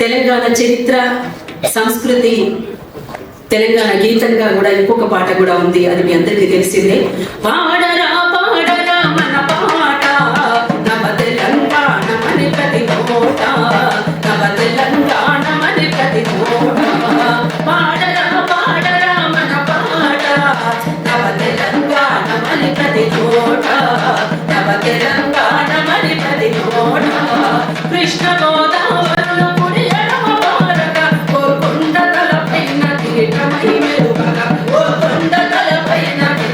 తెలంగాణ చరిత్ర సంస్కృతి తెలంగాణ గీతంగా కూడా ఇంకొక పాట కూడా ఉంది అది మీ అందరికీ తెలిసిందే. పాడరా పాడరా మన పాట నవ తెలంగాణ మని ప్రతి కోట నవ తెలంగాణ మని ప్రతి కోట. పాడరా పాడరా మన పాట నవ తెలంగాణ మని ప్రతి కోట నవ తెలంగాణ మని ప్రతి కోట. కృష్ణ